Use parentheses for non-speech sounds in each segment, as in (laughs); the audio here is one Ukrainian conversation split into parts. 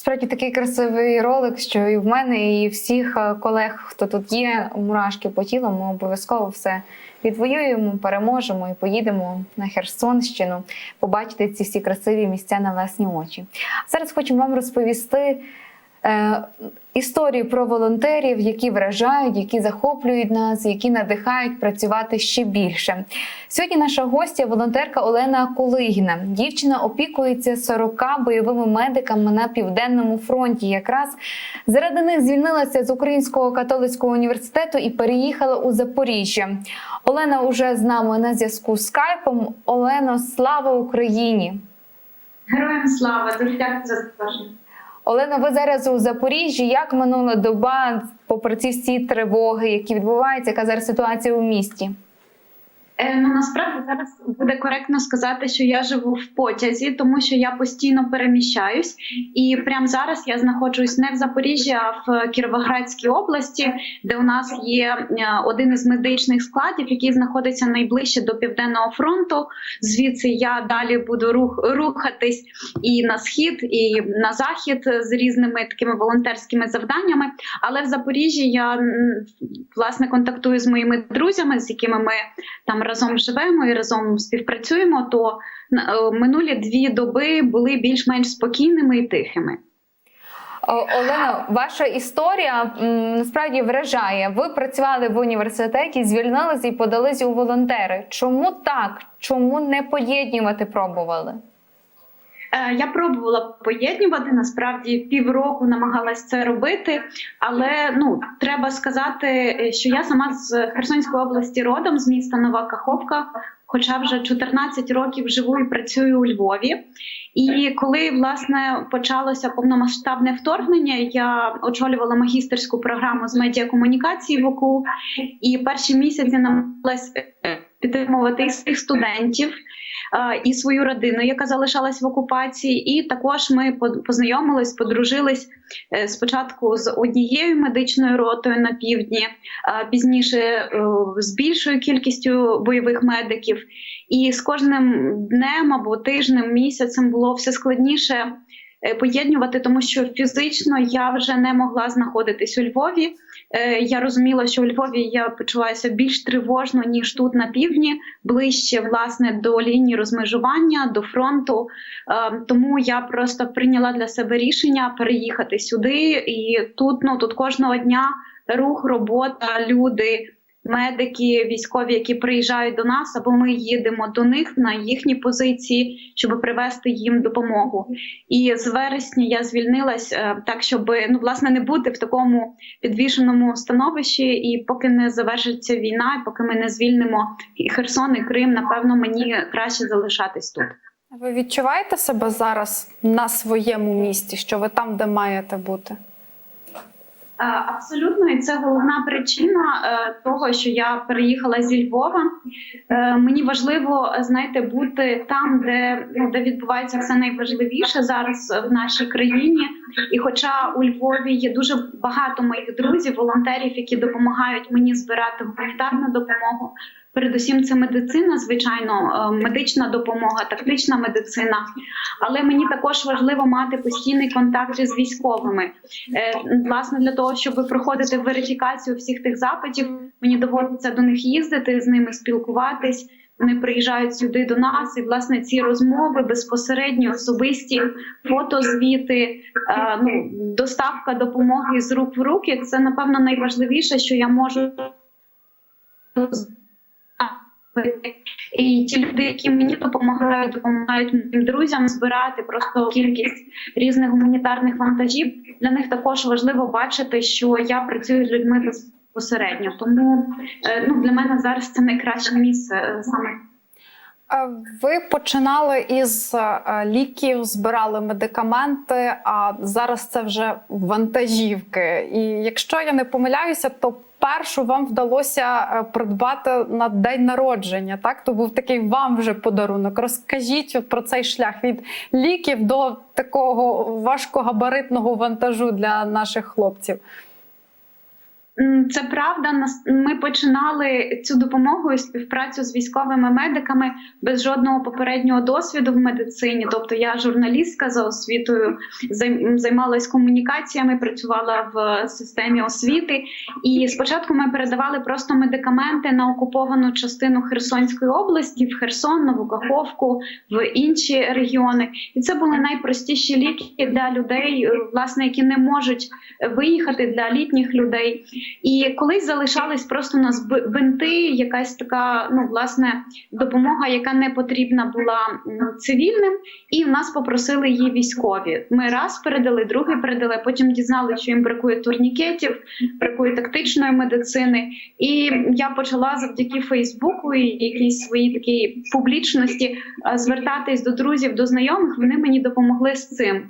Справді такий красивий ролик, що і в мене, і всіх е, колег, хто тут є, мурашки по тілу, ми обов'язково все відвоюємо, переможемо і поїдемо на Херсонщину побачити ці всі красиві місця на власні очі. Зараз хочу вам розповісти. Е, історії про волонтерів, які вражають, які захоплюють нас, які надихають працювати ще більше. Сьогодні наша гостя волонтерка Олена Кулигіна. Дівчина опікується 40 бойовими медиками на південному фронті. Якраз заради них звільнилася з Українського католицького університету і переїхала у Запоріжжя. Олена уже з нами на зв'язку з скайпом. Олено, слава Україні! Героям слава, дуже дякую за запрошення. Олена, ви зараз у Запоріжжі. Як минула доба попри ці всі тривоги, які відбуваються? Яка зараз ситуація у місті? Е, ну насправді зараз буде коректно сказати, що я живу в потязі, тому що я постійно переміщаюсь, і прямо зараз я знаходжусь не в Запоріжжі, а в Кіровоградській області, де у нас є е, один із медичних складів, який знаходиться найближче до південного фронту. Звідси я далі буду рух, рухатись і на схід, і на захід з різними такими волонтерськими завданнями. Але в Запоріжжі я власне контактую з моїми друзями, з якими ми там разом живемо і разом співпрацюємо, то е, минулі дві доби були більш-менш спокійними і тихими. Олена, ваша історія насправді вражає. Ви працювали в університеті, звільнилися і подались у волонтери. Чому так? Чому не поєднувати пробували? Е, Я пробувала поєднувати насправді півроку намагалась це робити, але ну треба сказати, е, що я сама з Херсонської області родом з міста Нова Каховка. Хоча вже 14 років живу і працюю у Львові. І коли власне почалося повномасштабне вторгнення, я очолювала магістерську програму з медіакомунікації в ОКУ, і перші місяці намагалась е, підтримувати своїх студентів і свою родину, яка залишалась в окупації. І також ми познайомились, подружились е, спочатку з однією медичною ротою на півдні, пізніше е, з більшою кількістю бойових медиків. І з кожним днем або тижнем, місяцем було все складніше е, поєднувати, тому що фізично я вже не могла знаходитись у Львові. Е, Я розуміла, що у Львові я почуваюся більш тривожно ніж тут на півдні, ближче власне до лінії розмежування, до фронту. Е, Тому я просто прийняла для себе рішення переїхати сюди. І тут ну тут кожного дня рух, робота, люди. Медики, військові, які приїжджають до нас, або ми їдемо до них на їхні позиції, щоб привезти їм допомогу. І з вересня я звільнилась е, так, щоб ну власне не бути в такому підвішеному становищі, і поки не завершиться війна, і поки ми не звільнимо і Херсон і Крим, напевно, мені краще залишатись тут. Ви відчуваєте себе зараз на своєму місці, що ви там, де маєте бути? Е, Абсолютно, і це головна причина е, того, що я переїхала зі Львова. Е, Мені важливо знаєте, бути там, де де відбувається все найважливіше зараз в нашій країні. І хоча у Львові є дуже багато моїх друзів, волонтерів, які допомагають мені збирати гуманітарну допомогу. Передусім, це медицина, звичайно, е, медична допомога, тактична медицина. Але мені також важливо мати постійний контакт з військовими. Е, Власне, для того, щоб проходити верифікацію всіх тих запитів, мені доводиться до них їздити, з ними спілкуватись. Вони приїжджають сюди до нас, і власне ці розмови безпосередні, особисті фотозвіти, е, ну доставка допомоги з рук в руки. Це напевно найважливіше, що я можу і ті люди, які мені допомагають, допомагають моїм друзям збирати просто кількість різних гуманітарних вантажів. Для них також важливо бачити, що я працюю з людьми безпосередньо. Тому е, ну для мене зараз це найкраще місце е, саме. Ви починали із е, ліків, збирали медикаменти, а зараз це вже вантажівки. І якщо я не помиляюся, то першу вам вдалося е, придбати на день народження. Так, то був такий вам вже подарунок. Розкажіть от про цей шлях від ліків до такого важкогабаритного вантажу для наших хлопців. Це правда. Ми починали цю допомогу і співпрацю з військовими медиками без жодного попереднього досвіду в медицині. Тобто, я журналістка за освітою, займ- займалась комунікаціями, працювала в системі освіти. І спочатку ми передавали просто медикаменти на окуповану частину Херсонської області, в Херсон, Нову Каховку, в інші регіони. І це були найпростіші ліки для людей, власне, які не можуть виїхати для літніх людей. І колись залишались просто нас бинти, якась така, ну власне, допомога, яка не потрібна була цивільним, і в нас попросили її військові. Ми раз передали, другий передали. Потім дізналися, що їм бракує турнікетів, бракує тактичної медицини. І я почала завдяки Фейсбуку і якійсь своїй такій публічності е, звертатись до друзів, до знайомих. Вони мені допомогли з цим.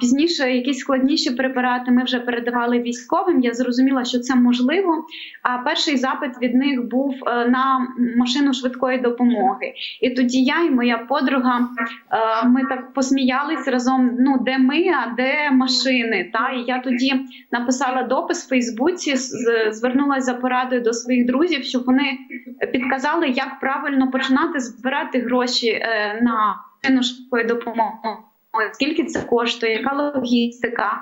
Пізніше якісь складніші препарати ми вже передавали військовим. Я зрозуміла, що це можливо. А перший запит від них був е, на машину швидкої допомоги. І тоді я і моя подруга е, ми так посміялись разом. Ну де ми, а де машини? Та і я тоді написала допис в Фейсбуці, звернулася за порадою до своїх друзів, щоб вони підказали, як правильно починати збирати гроші е, на машину швидкої допомоги. Скільки це коштує, яка логістика?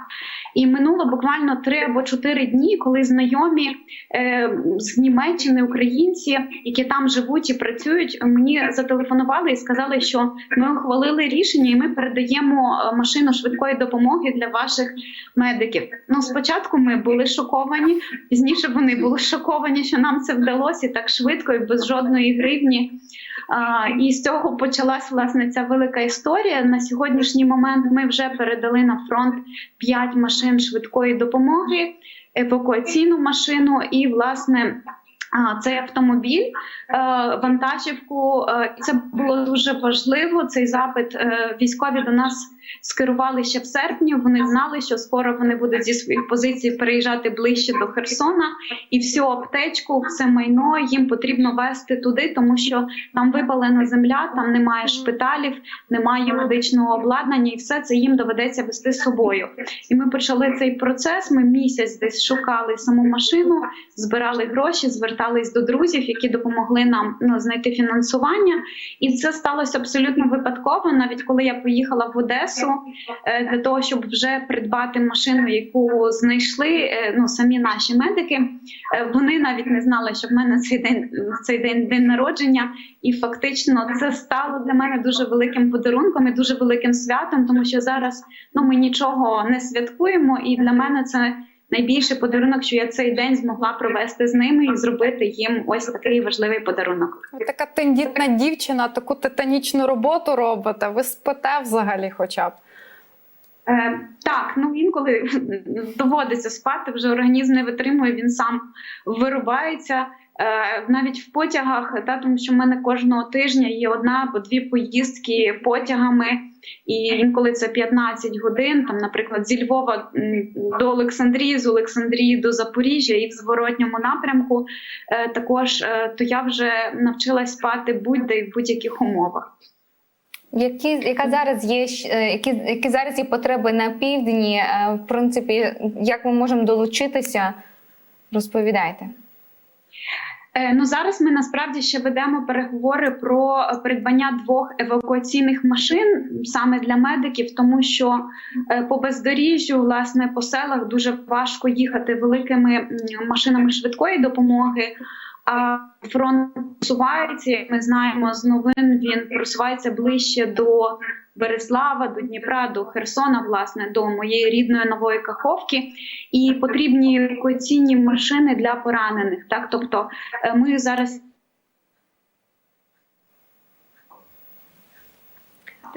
І минуло буквально три або чотири дні, коли знайомі е, з Німеччини, українці, які там живуть і працюють, мені зателефонували і сказали, що ми ухвалили рішення, і ми передаємо е, машину швидкої допомоги для ваших медиків. Ну, спочатку ми були шоковані, пізніше вони були шоковані, що нам це вдалося так швидко і без жодної гривні. І з цього почалась власне ця велика історія. На сьогоднішній момент ми вже передали на фронт 5 машин швидкої допомоги, евакуаційну машину і власне. Цей автомобіль, е, вантажівку, Е, це було дуже важливо. Цей запит е, військові до нас скерували ще в серпні. Вони знали, що скоро вони будуть зі своїх позицій переїжджати ближче до Херсона, і всю аптечку, все майно їм потрібно вести туди, тому що там випалена земля, там немає шпиталів, немає медичного обладнання, і все це їм доведеться вести з собою. І ми почали цей процес. Ми місяць десь шукали саму машину, збирали гроші, звертались до друзів, які допомогли нам ну, знайти фінансування. І це сталося абсолютно випадково. Навіть коли я поїхала в Одесу е, для того, щоб вже придбати машину, яку знайшли е, ну самі наші медики. Е, Вони навіть не знали, що в мене цей день цей день день народження, і фактично це стало для мене дуже великим подарунком і дуже великим святом, тому що зараз ну ми нічого не святкуємо, і для мене це. Найбільший подарунок, що я цей день змогла провести з ними і зробити їм ось такий важливий подарунок. Ви така тендітна дівчина, таку титанічну роботу робите. Ви спите взагалі, хоча б. Е, так, ну інколи (laughs) доводиться спати, вже організм не витримує, він сам вирубається. Е, навіть в потягах, та, тому що в мене кожного тижня є одна або дві поїздки потягами, і інколи це 15 годин. Там, наприклад, зі Львова до Олександрії, з Олександрії до Запоріжжя і в зворотньому напрямку. Е, також е, то я вже навчилась спати будь-де в будь-яких умовах. Які, яка зараз є які, які зараз є потреби на півдні? В принципі, як ми можемо долучитися? Розповідайте. Е, Ну зараз ми насправді ще ведемо переговори про придбання двох евакуаційних машин саме для медиків, тому що е, по бездоріжжю, власне, по селах дуже важко їхати великими машинами швидкої допомоги. Фронт просувається, як ми знаємо з новин, він просувається ближче до Береслава, до Дніпра, до Херсона, власне, до моєї рідної нової Каховки, і потрібні евакуаційні машини для поранених. Так, тобто е, ми зараз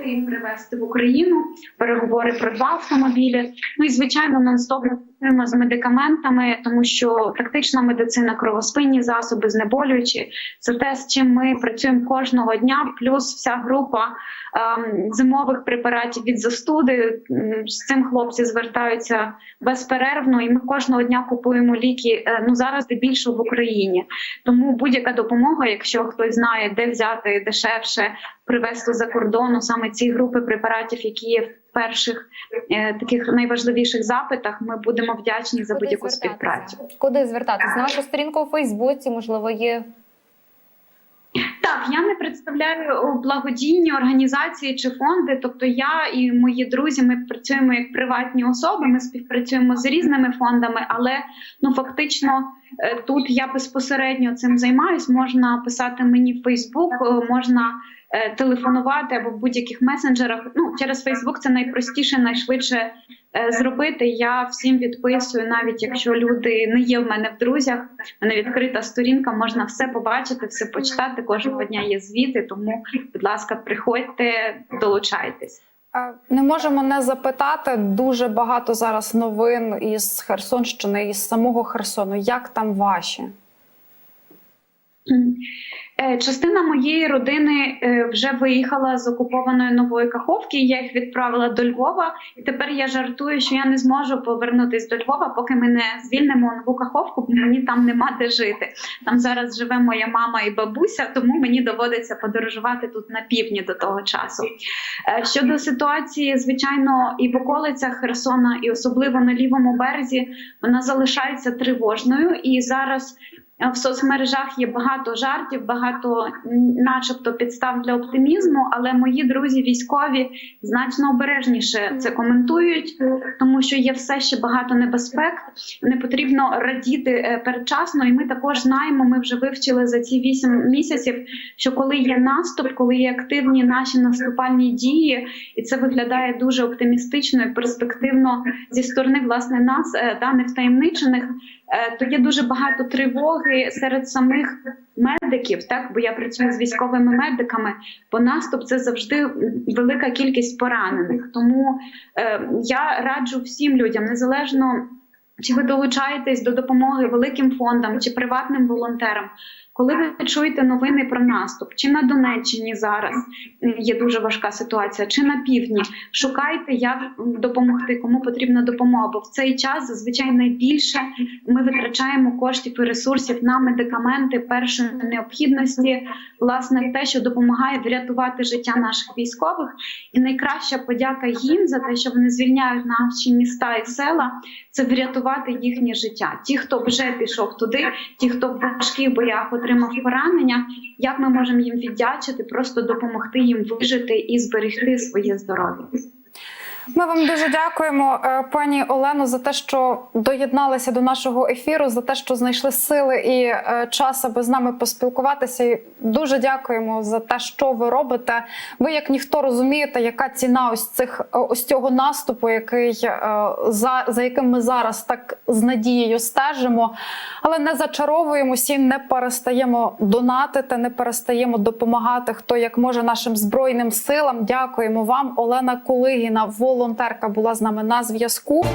їх привезти в Україну, переговори про два автомобілі. Ну і звичайно, нон-стоп працюємо з медикаментами, тому що тактична медицина, кровоспинні засоби, знеболюючі це те, з чим ми працюємо кожного дня. Плюс вся група ем, зимових препаратів від застуди. З цим хлопці звертаються безперервно, і ми кожного дня купуємо ліки. е, Ну зараз більше в Україні. Тому будь-яка допомога, якщо хтось знає, де взяти дешевше привезти за кордону саме ці групи препаратів, які є перших е, таких найважливіших запитах, ми будемо вдячні за будь-яку співпрацю. Куди звертатись? На вашу сторінку у Фейсбуці, можливо, є Так, я не представляю благодійні організації чи фонди. Тобто, я і мої друзі, ми працюємо як приватні особи. Ми співпрацюємо з різними фондами, але ну фактично тут я безпосередньо цим займаюсь. Можна писати мені в Фейсбук, е, можна е, телефонувати або в будь-яких месенджерах. Ну через Фейсбук це найпростіше, найшвидше е, зробити. Я всім відписую, навіть якщо люди не є в мене в друзях. У мене відкрита сторінка, можна все побачити, все почитати. Кожного дня є звіти. Тому, будь ласка, приходьте, долучайтесь. Не можемо не запитати дуже багато зараз новин із Херсонщини, із самого Херсону. Як там ваші? Е, Частина моєї родини е, вже виїхала з окупованої нової Каховки. Я їх відправила до Львова, і тепер я жартую, що я не зможу повернутись до Львова, поки ми не звільнимо нову Каховку, бо мені там нема де жити. Там зараз живе моя мама і бабуся, тому мені доводиться подорожувати тут на півдні до того часу. Е, Щодо ситуації, звичайно, і в околицях Херсона, і особливо на лівому березі, вона залишається тривожною і зараз. Е, В соцмережах є багато жартів, багато начебто підстав для оптимізму, але мої друзі військові значно обережніше це коментують, тому що є все ще багато небезпек. Не потрібно радіти е, передчасно. І ми також знаємо. Ми вже вивчили за ці вісім місяців, що коли є наступ, коли є активні наші наступальні дії, і це виглядає дуже оптимістично і перспективно зі сторони власне нас, даних е, то є дуже багато тривоги серед самих медиків, так бо я працюю з військовими медиками. Бо наступ це завжди велика кількість поранених. Тому е, я раджу всім людям, незалежно чи ви долучаєтесь до допомоги великим фондам чи приватним волонтерам. Коли ви чуєте новини про наступ, чи на Донеччині зараз є дуже важка ситуація, чи на півдні, шукайте, як допомогти, кому потрібна допомога. Бо в цей час зазвичай найбільше ми витрачаємо коштів і ресурсів на медикаменти першої необхідності, власне, те, що допомагає врятувати життя наших військових. І найкраща подяка їм за те, що вони звільняють наші міста і села, це врятувати їхнє життя. Ті, хто вже пішов туди, ті, хто в важких боях отримав поранення, як ми можемо їм віддячити, просто допомогти їм вижити і зберегти своє здоров'я. Ми вам дуже дякуємо, е, пані Олено, за те, що доєдналися до нашого ефіру, за те, що знайшли сили і е, час, аби з нами поспілкуватися. Дуже дякуємо за те, що ви робите. Ви, як ніхто, розумієте, яка ціна ось цих е, ось цього наступу, який за, за яким ми зараз так з надією стежимо, але не зачаровуємося і не перестаємо донатити, не перестаємо допомагати. Хто як може нашим збройним силам. Дякуємо вам, Олена Кулигіна, волонтерка, була з нами на зв'язку.